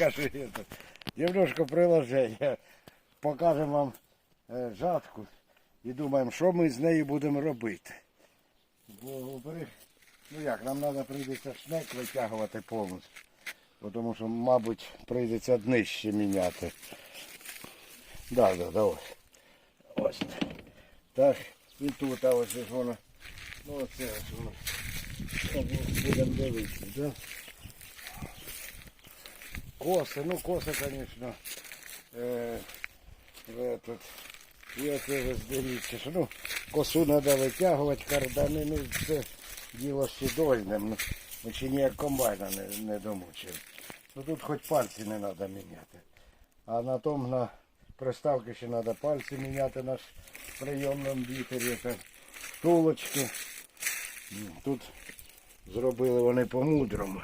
скажи это. Немножко приложення. Покажемо вам е, жатку і думаємо, що ми з нею будемо робити. Ну як, нам треба прийдеться шнек витягувати повністю. Бо Тому що, мабуть, прийдеться днище міняти. Да, да, да, ось. Ось. Так, і тут, а ось воно. Ну оце ось воно. Так, Будемо дивитися, да? Коси, ну звісно. Е, в этот. Оце ви що ну, косу треба витягувати, кардани, ну це діло свідольне. Ну, ще ніяк комбайна не, не домучили. Ну тут хоч пальці не треба міняти. А на тому на приставки ще треба пальці міняти на ш- прийомному бітері. Це втулочки. Тут зробили вони по-мудрому.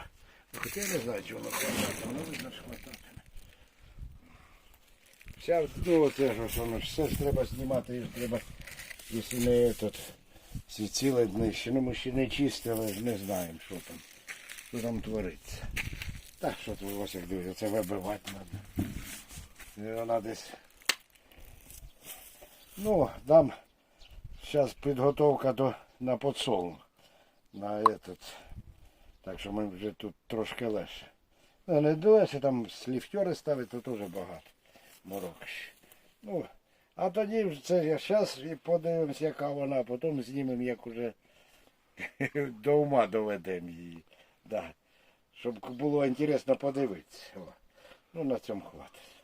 Хоча я не знаю, чи воно хвататиме, але видно, що хвататиме. Вся, ну оце ж ось воно, ж все ж треба знімати, і ж треба, якщо не тут ці ціле днище, ну ми ще не чистили, не знаємо, що там, що там твориться. Так, що тут ось дивиться, це вибивати треба. І вона десь. Ну, там зараз підготовка до, на подсолнух. На этот. Так що ми вже тут трошки легше. Ну, не дивися, там сліфтери ставити, то теж багато морок. Ну, а тоді вже це зараз і подивимось, яка вона, потім знімемо, як уже до ума доведемо її. Да. Щоб було інтересно подивитися. Ну, на цьому хватить.